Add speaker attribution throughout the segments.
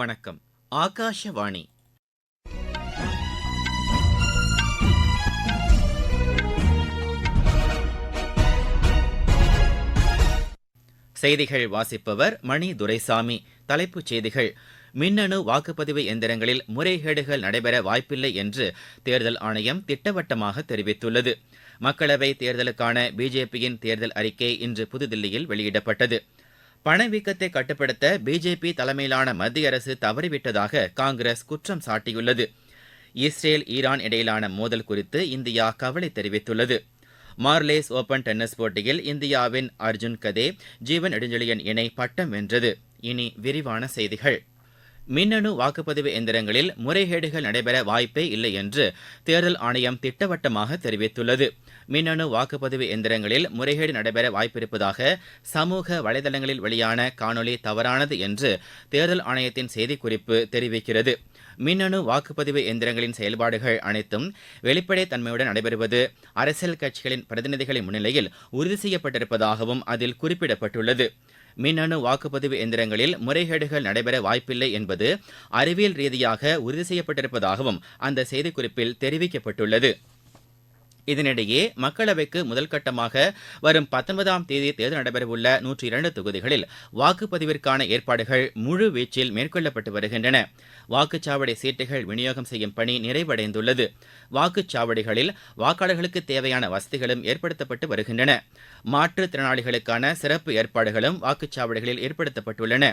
Speaker 1: வணக்கம் ஆகாஷவாணி செய்திகள் வாசிப்பவர் மணி துரைசாமி தலைப்புச் செய்திகள் மின்னணு வாக்குப்பதிவு எந்திரங்களில் முறைகேடுகள் நடைபெற வாய்ப்பில்லை என்று தேர்தல் ஆணையம் திட்டவட்டமாக தெரிவித்துள்ளது மக்களவை தேர்தலுக்கான பிஜேபியின் தேர்தல் அறிக்கை இன்று புதுதில்லியில் வெளியிடப்பட்டது பணவீக்கத்தை கட்டுப்படுத்த பிஜேபி தலைமையிலான மத்திய அரசு தவறிவிட்டதாக காங்கிரஸ் குற்றம் சாட்டியுள்ளது இஸ்ரேல் ஈரான் இடையிலான மோதல் குறித்து இந்தியா கவலை தெரிவித்துள்ளது மார்லேஸ் ஓபன் டென்னிஸ் போட்டியில் இந்தியாவின் அர்ஜுன் கதே ஜீவன் நெடுஞ்செழியன் இணை பட்டம் வென்றது இனி விரிவான செய்திகள் மின்னணு வாக்குப்பதிவு எந்திரங்களில் முறைகேடுகள் நடைபெற வாய்ப்பே இல்லை என்று தேர்தல் ஆணையம் திட்டவட்டமாக தெரிவித்துள்ளது மின்னனு வாக்குப்பதிவு எந்திரங்களில் முறைகேடு நடைபெற வாய்ப்பிருப்பதாக சமூக வலைதளங்களில் வெளியான காணொலி தவறானது என்று தேர்தல் ஆணையத்தின் செய்திக்குறிப்பு தெரிவிக்கிறது மின்னணு வாக்குப்பதிவு எந்திரங்களின் செயல்பாடுகள் அனைத்தும் தன்மையுடன் நடைபெறுவது அரசியல் கட்சிகளின் பிரதிநிதிகளின் முன்னிலையில் உறுதி செய்யப்பட்டிருப்பதாகவும் அதில் குறிப்பிடப்பட்டுள்ளது மின்னணு வாக்குப்பதிவு எந்திரங்களில் முறைகேடுகள் நடைபெற வாய்ப்பில்லை என்பது அறிவியல் ரீதியாக உறுதி செய்யப்பட்டிருப்பதாகவும் அந்த செய்திக்குறிப்பில் தெரிவிக்கப்பட்டுள்ளது இதனிடையே மக்களவைக்கு முதல்கட்டமாக வரும் பத்தொன்பதாம் தேதி தேர்தல் நடைபெறவுள்ள நூற்றி இரண்டு தொகுதிகளில் வாக்குப்பதிவிற்கான ஏற்பாடுகள் முழு வீச்சில் மேற்கொள்ளப்பட்டு வருகின்றன வாக்குச்சாவடி சீட்டுகள் விநியோகம் செய்யும் பணி நிறைவடைந்துள்ளது வாக்குச்சாவடிகளில் வாக்காளர்களுக்கு தேவையான வசதிகளும் ஏற்படுத்தப்பட்டு வருகின்றன மாற்றுத்திறனாளிகளுக்கான சிறப்பு ஏற்பாடுகளும் வாக்குச்சாவடிகளில் ஏற்படுத்தப்பட்டுள்ளன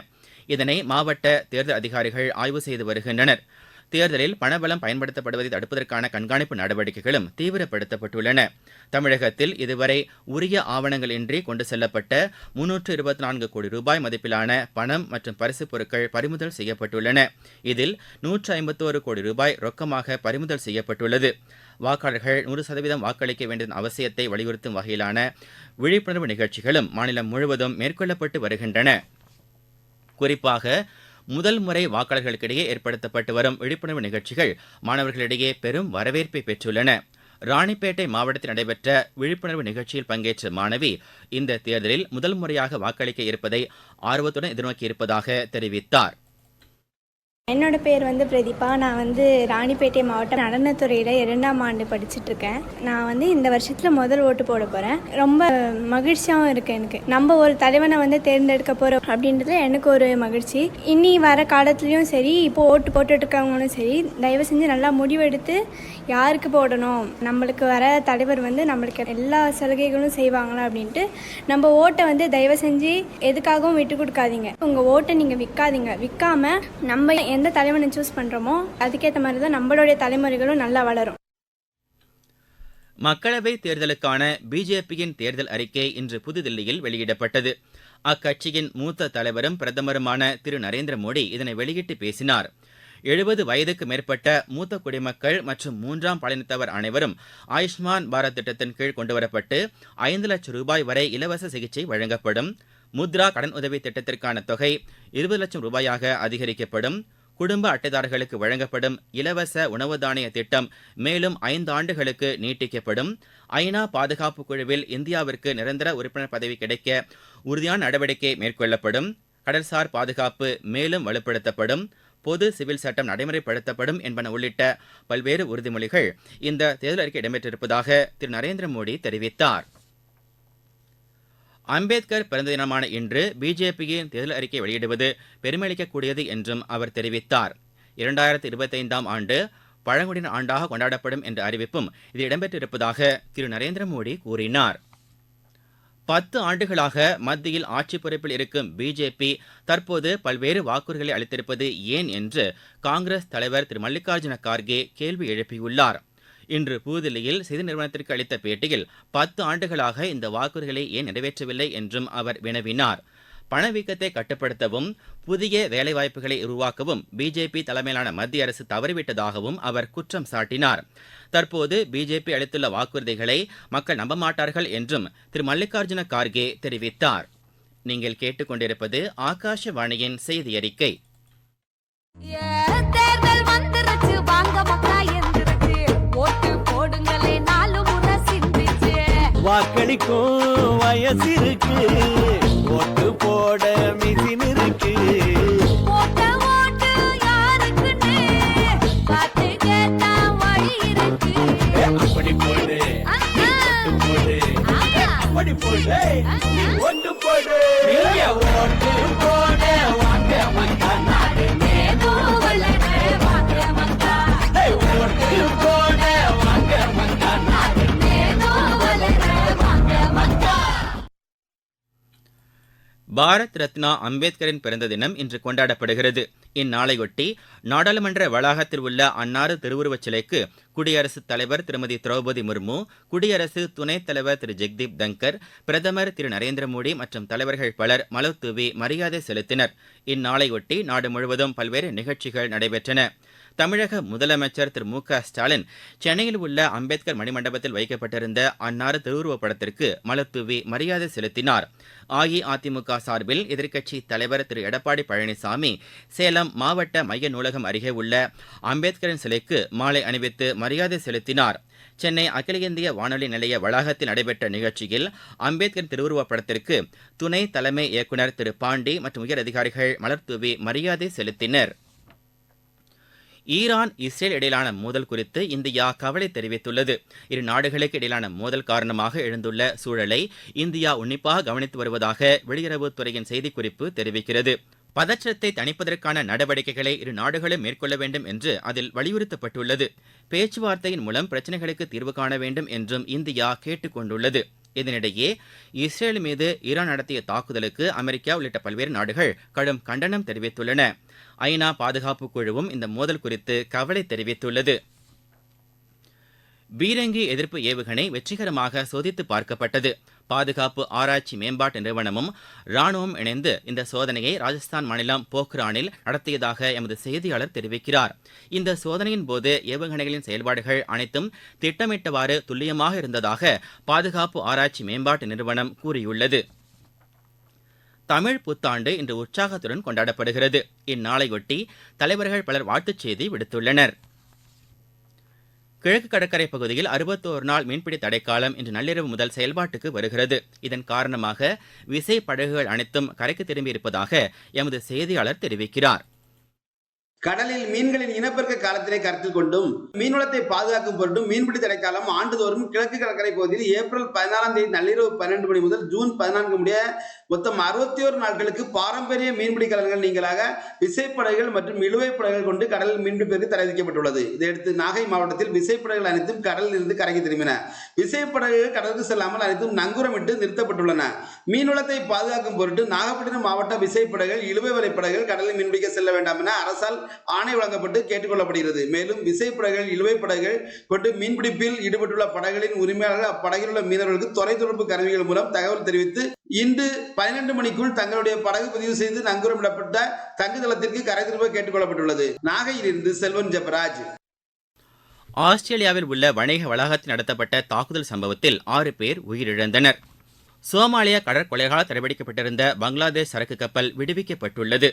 Speaker 1: இதனை மாவட்ட தேர்தல் அதிகாரிகள் ஆய்வு செய்து வருகின்றனா் தேர்தலில் பணபலம் பயன்படுத்தப்படுவதை தடுப்பதற்கான கண்காணிப்பு நடவடிக்கைகளும் தீவிரப்படுத்தப்பட்டுள்ளன தமிழகத்தில் இதுவரை உரிய ஆவணங்கள் இன்றி கொண்டு செல்லப்பட்ட முன்னூற்று இருபத்தி நான்கு கோடி ரூபாய் மதிப்பிலான பணம் மற்றும் பரிசுப் பொருட்கள் பறிமுதல் செய்யப்பட்டுள்ளன இதில் நூற்று ஐம்பத்தோரு கோடி ரூபாய் ரொக்கமாக பறிமுதல் செய்யப்பட்டுள்ளது வாக்காளர்கள் நூறு சதவீதம் வாக்களிக்க வேண்டியதன் அவசியத்தை வலியுறுத்தும் வகையிலான விழிப்புணர்வு நிகழ்ச்சிகளும் மாநிலம் முழுவதும் மேற்கொள்ளப்பட்டு வருகின்றன குறிப்பாக முதல் முறை வாக்காளர்களுக்கிடையே ஏற்படுத்தப்பட்டு வரும் விழிப்புணர்வு நிகழ்ச்சிகள் மாணவர்களிடையே பெரும் வரவேற்பை பெற்றுள்ளன ராணிப்பேட்டை மாவட்டத்தில் நடைபெற்ற விழிப்புணர்வு நிகழ்ச்சியில் பங்கேற்ற மாணவி இந்த தேர்தலில் முதல் முறையாக வாக்களிக்க இருப்பதை ஆர்வத்துடன் எதிர்நோக்கியிருப்பதாக தெரிவித்தாா்
Speaker 2: என்னோட பேர் வந்து பிரதீபா நான் வந்து ராணிப்பேட்டை மாவட்டம் நடனத்துறையில் இரண்டாம் ஆண்டு இருக்கேன் நான் வந்து இந்த வருஷத்தில் முதல் ஓட்டு போட போகிறேன் ரொம்ப மகிழ்ச்சியாகவும் இருக்குது எனக்கு நம்ம ஒரு தலைவனை வந்து தேர்ந்தெடுக்க போகிறோம் அப்படின்றதுல எனக்கு ஒரு மகிழ்ச்சி இனி வர காலத்துலயும் சரி இப்போ ஓட்டு போட்டுட்டு இருக்கவங்களும் சரி தயவு செஞ்சு நல்லா முடிவெடுத்து யாருக்கு போடணும் நம்மளுக்கு வர தலைவர் வந்து நம்மளுக்கு எல்லா சலுகைகளும் செய்வாங்களா அப்படின்ட்டு நம்ம ஓட்டை வந்து தயவு செஞ்சு எதுக்காகவும் விட்டு கொடுக்காதீங்க உங்கள் ஓட்டை நீங்கள் விற்காதீங்க விற்காம நம்ம எந்த தலைவனை சூஸ் பண்ணுறோமோ அதுக்கேற்ற மாதிரி தான் நம்மளுடைய தலைமுறைகளும் நல்லா வளரும்
Speaker 1: மக்களவை தேர்தலுக்கான பிஜேபியின் தேர்தல் அறிக்கை இன்று புதுதில்லியில் வெளியிடப்பட்டது அக்கட்சியின் மூத்த தலைவரும் பிரதமருமான திரு நரேந்திர மோடி இதனை வெளியிட்டு பேசினார் எழுபது வயதுக்கு மேற்பட்ட மூத்த குடிமக்கள் மற்றும் மூன்றாம் பாலினத்தவர் அனைவரும் ஆயுஷ்மான் பாரத் திட்டத்தின் கீழ் கொண்டுவரப்பட்டு ஐந்து லட்சம் ரூபாய் வரை இலவச சிகிச்சை வழங்கப்படும் முத்ரா கடன் உதவி திட்டத்திற்கான தொகை இருபது லட்சம் ரூபாயாக அதிகரிக்கப்படும் குடும்ப அட்டைதாரர்களுக்கு வழங்கப்படும் இலவச உணவு தானிய திட்டம் மேலும் ஐந்தாண்டுகளுக்கு நீட்டிக்கப்படும் ஐநா பாதுகாப்பு குழுவில் இந்தியாவிற்கு நிரந்தர உறுப்பினர் பதவி கிடைக்க உறுதியான நடவடிக்கை மேற்கொள்ளப்படும் கடல்சார் பாதுகாப்பு மேலும் வலுப்படுத்தப்படும் பொது சிவில் சட்டம் நடைமுறைப்படுத்தப்படும் என்பன உள்ளிட்ட பல்வேறு உறுதிமொழிகள் இந்த தேர்தல் அறிக்கை இடம்பெற்றிருப்பதாக திரு நரேந்திர மோடி தெரிவித்தார் அம்பேத்கர் பிறந்த தினமான இன்று பிஜேபியின் தேர்தல் அறிக்கை வெளியிடுவது பெருமையளிக்கக்கூடியது என்றும் அவர் தெரிவித்தார் இரண்டாயிரத்தி இருபத்தைந்தாம் ஆண்டு பழங்குடியின ஆண்டாக கொண்டாடப்படும் என்ற அறிவிப்பும் இதில் இடம்பெற்றிருப்பதாக திரு நரேந்திர மோடி கூறினார் பத்து ஆண்டுகளாக மத்தியில் ஆட்சி பொறுப்பில் இருக்கும் பிஜேபி தற்போது பல்வேறு வாக்குறுதிகளை அளித்திருப்பது ஏன் என்று காங்கிரஸ் தலைவர் திரு மல்லிகார்ஜுன கார்கே கேள்வி எழுப்பியுள்ளாா் இன்று புதுதில்லியில் செய்தி நிறுவனத்திற்கு அளித்த பேட்டியில் பத்து ஆண்டுகளாக இந்த வாக்குறுதிகளை ஏன் நிறைவேற்றவில்லை என்றும் அவர் வினவினார் பணவீக்கத்தை கட்டுப்படுத்தவும் புதிய வேலைவாய்ப்புகளை உருவாக்கவும் பிஜேபி தலைமையிலான மத்திய அரசு தவறிவிட்டதாகவும் அவர் குற்றம் சாட்டினார் தற்போது பிஜேபி அளித்துள்ள வாக்குறுதிகளை மக்கள் நம்ப மாட்டார்கள் என்றும் திரு மல்லிகார்ஜுன கார்கே தெரிவித்தார் நீங்கள் கேட்டுக்கொண்டிருப்பது ஆகாஷவாணியின் செய்தி அறிக்கை yeah வாக்களிக்கும் வயசு இருக்கு ஓட்டு போட மிசின் இருக்கு அப்படி போடு அப்படி போடு பாரத் ரத்னா அம்பேத்கரின் பிறந்த தினம் இன்று கொண்டாடப்படுகிறது இந்நாளையொட்டி நாடாளுமன்ற வளாகத்தில் உள்ள அன்னாரது திருவுருவச் சிலைக்கு குடியரசுத் தலைவர் திருமதி திரௌபதி முர்மு குடியரசு துணைத் தலைவர் திரு ஜெக்தீப் தங்கர் பிரதமர் திரு நரேந்திர மோடி மற்றும் தலைவர்கள் பலர் மலர் மரியாதை செலுத்தினர் இந்நாளையொட்டி நாடு முழுவதும் பல்வேறு நிகழ்ச்சிகள் நடைபெற்றன தமிழக முதலமைச்சர் திரு மு க ஸ்டாலின் சென்னையில் உள்ள அம்பேத்கர் மணிமண்டபத்தில் வைக்கப்பட்டிருந்த அன்னாரது திருவுருவப்படத்திற்கு மலர்தூவி மரியாதை செலுத்தினார் அஇஅதிமுக சார்பில் எதிர்க்கட்சி தலைவர் திரு எடப்பாடி பழனிசாமி சேலம் மாவட்ட மைய நூலகம் அருகே உள்ள அம்பேத்கரின் சிலைக்கு மாலை அணிவித்து மரியாதை செலுத்தினார் சென்னை அகில இந்திய வானொலி நிலைய வளாகத்தில் நடைபெற்ற நிகழ்ச்சியில் அம்பேத்கர் திருவுருவப்படத்திற்கு துணை தலைமை இயக்குநர் திரு பாண்டி மற்றும் உயர் அதிகாரிகள் மலர்தூவி மரியாதை செலுத்தினர் ஈரான் இஸ்ரேல் இடையிலான மோதல் குறித்து இந்தியா கவலை தெரிவித்துள்ளது இரு நாடுகளுக்கு இடையிலான மோதல் காரணமாக எழுந்துள்ள சூழலை இந்தியா உன்னிப்பாக கவனித்து வருவதாக வெளியுறவுத்துறையின் செய்திக்குறிப்பு தெரிவிக்கிறது பதற்றத்தை தணிப்பதற்கான நடவடிக்கைகளை இரு நாடுகளும் மேற்கொள்ள வேண்டும் என்று அதில் வலியுறுத்தப்பட்டுள்ளது பேச்சுவார்த்தையின் மூலம் பிரச்சினைகளுக்கு தீர்வு காண வேண்டும் என்றும் இந்தியா கேட்டுக் கொண்டுள்ளது இதனிடையே இஸ்ரேல் மீது ஈரான் நடத்திய தாக்குதலுக்கு அமெரிக்கா உள்ளிட்ட பல்வேறு நாடுகள் கடும் கண்டனம் தெரிவித்துள்ளன ஐநா பாதுகாப்பு குழுவும் இந்த மோதல் குறித்து கவலை தெரிவித்துள்ளது பீரங்கி எதிர்ப்பு ஏவுகணை வெற்றிகரமாக சோதித்து பார்க்கப்பட்டது பாதுகாப்பு ஆராய்ச்சி மேம்பாட்டு நிறுவனமும் ராணுவம் இணைந்து இந்த சோதனையை ராஜஸ்தான் மாநிலம் போக்ரானில் நடத்தியதாக எமது செய்தியாளர் தெரிவிக்கிறார் இந்த சோதனையின் போது ஏவுகணைகளின் செயல்பாடுகள் அனைத்தும் திட்டமிட்டவாறு துல்லியமாக இருந்ததாக பாதுகாப்பு ஆராய்ச்சி மேம்பாட்டு நிறுவனம் கூறியுள்ளது தமிழ் புத்தாண்டு இன்று உற்சாகத்துடன் கொண்டாடப்படுகிறது இந்நாளையொட்டி தலைவர்கள் பலர் வாழ்த்துச் செய்தி விடுத்துள்ளனா் கிழக்கு கடற்கரை பகுதியில் அறுபத்தோரு நாள் மீன்பிடி தடைக்காலம் இன்று நள்ளிரவு முதல் செயல்பாட்டுக்கு வருகிறது இதன் காரணமாக விசை படகுகள் அனைத்தும் கரைக்கு திரும்பியிருப்பதாக எமது செய்தியாளர் தெரிவிக்கிறார் கடலில் மீன்களின் இனப்பெருக்க காலத்திலே கருத்தில் கொண்டும் மீன்வளத்தை பாதுகாக்கும் பொருட்டும் மீன்பிடி தடைக்காலம் ஆண்டுதோறும் கிழக்கு கடற்கரை பகுதியில் ஏப்ரல் பதினாலாம் தேதி நள்ளிரவு பன்னெண்டு மணி முதல் ஜூன் பதினான்கு முடிய மொத்தம் அறுபத்தி ஒரு நாட்களுக்கு பாரம்பரிய மீன்பிடி கலன்கள் நீங்களாக விசைப்படகுகள் மற்றும் இழுவைப் படைகள் கொண்டு கடலில் மீன்பிடிப்பதற்கு தடை விதிக்கப்பட்டுள்ளது இதையடுத்து நாகை மாவட்டத்தில் விசைப்படகுகள் அனைத்தும் கடலில் இருந்து கரைக்கு திரும்பின விசைப்படகுகள் கடலுக்கு செல்லாமல் அனைத்தும் நங்குரமிட்டு நிறுத்தப்பட்டுள்ளன மீன்வளத்தை பாதுகாக்கும் பொருட்டு நாகப்பட்டினம் மாவட்ட விசைப்படகுகள் இழுவை வலைப்படகுகள் கடலில் மீன்பிடிக்க செல்ல வேண்டாம் என அரசால் ஆணை வழங்கப்பட்டு கேட்டுக்கொள்ளப்படுகிறது மேலும் விசைப்படகுகள் இழுவை படகுகள் மற்றும் மீன்பிடிப்பில் ஈடுபட்டுள்ள படகுகளின் உரிமையாளர்கள் அப்படகில் உள்ள மீனவர்களுக்கு தொலைத்தொடர்பு கருவிகள் மூலம் தகவல் தெரிவித்து இன்று பன்னிரண்டு மணிக்குள் தங்களுடைய படகு பதிவு செய்து நங்கூரமிடப்பட்ட தங்குதளத்திற்கு கரை திரும்ப கேட்டுக்கொள்ளப்பட்டுள்ளது நாகையிலிருந்து செல்வன் ஜெபராஜ் ஆஸ்திரேலியாவில் உள்ள வணிக வளாகத்தில் நடத்தப்பட்ட தாக்குதல் சம்பவத்தில் ஆறு பேர் உயிரிழந்தனர் சோமாலியா கடற்கொலைகளால் தடைபிடிக்கப்பட்டிருந்த பங்களாதேஷ் சரக்கு கப்பல் விடுவிக்கப்பட்டுள்ளது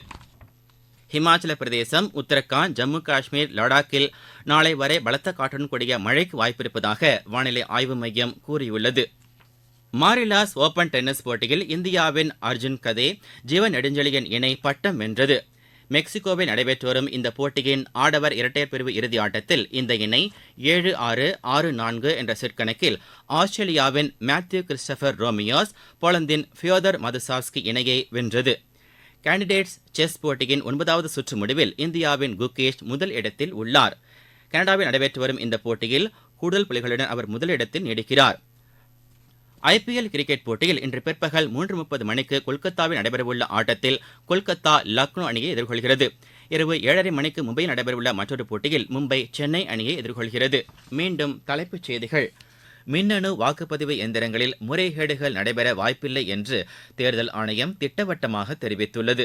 Speaker 1: ஹிமாச்சலப் பிரதேசம் உத்தரகாண்ட் ஜம்மு காஷ்மீர் லடாக்கில் நாளை வரை பலத்த காற்றுடன் கூடிய மழைக்கு வாய்ப்பிருப்பதாக வானிலை ஆய்வு மையம் கூறியுள்ளது மாரிலாஸ் ஓபன் டென்னிஸ் போட்டியில் இந்தியாவின் அர்ஜுன் கதே ஜீவன் நெடுஞ்செழியன் இணை பட்டம் வென்றது மெக்சிகோவில் நடைபெற்று வரும் இந்த போட்டியின் ஆடவர் இரட்டையர் பிரிவு இறுதி ஆட்டத்தில் இந்த இணை ஏழு ஆறு ஆறு நான்கு என்ற சிற்கணக்கில் ஆஸ்திரேலியாவின் மேத்யூ கிறிஸ்டபர் ரோமியாஸ் போலந்தின் ஃபியோதர் மதுசாஸ்கி இணையை வென்றது கேண்டிடேட்ஸ் செஸ் போட்டியின் ஒன்பதாவது சுற்று முடிவில் இந்தியாவின் குகேஷ் முதல் இடத்தில் உள்ளார் கனடாவில் நடைபெற்று வரும் இந்த போட்டியில் கூடுதல் புலிகளுடன் அவர் முதலிடத்தில் நீடிக்கிறார் ஐபிஎல் கிரிக்கெட் போட்டியில் இன்று பிற்பகல் மூன்று முப்பது மணிக்கு கொல்கத்தாவில் நடைபெறவுள்ள ஆட்டத்தில் கொல்கத்தா லக்னோ அணியை எதிர்கொள்கிறது இரவு ஏழரை மணிக்கு மும்பையில் நடைபெறவுள்ள மற்றொரு போட்டியில் மும்பை சென்னை அணியை எதிர்கொள்கிறது மீண்டும் தலைப்புச் செய்திகள் மின்னனு வாக்குப்பதிவு எந்திரங்களில் முறைகேடுகள் நடைபெற வாய்ப்பில்லை என்று தேர்தல் ஆணையம் திட்டவட்டமாக தெரிவித்துள்ளது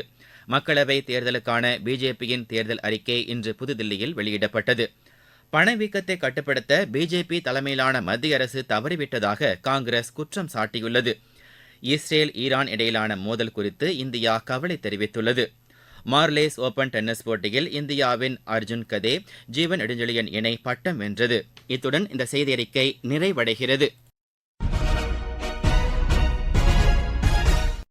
Speaker 1: மக்களவைத் தேர்தலுக்கான பிஜேபியின் தேர்தல் அறிக்கை இன்று புதுதில்லியில் வெளியிடப்பட்டது பணவீக்கத்தை கட்டுப்படுத்த பிஜேபி தலைமையிலான மத்திய அரசு தவறிவிட்டதாக காங்கிரஸ் குற்றம் சாட்டியுள்ளது இஸ்ரேல் ஈரான் இடையிலான மோதல் குறித்து இந்தியா கவலை தெரிவித்துள்ளது மார்லேஸ் ஓபன் டென்னிஸ் போட்டியில் இந்தியாவின் அர்ஜுன் கதே ஜீவன் நெடுஞ்செழியன் இணை பட்டம் வென்றது இத்துடன் இந்த செய்தியறிக்கை நிறைவடைகிறது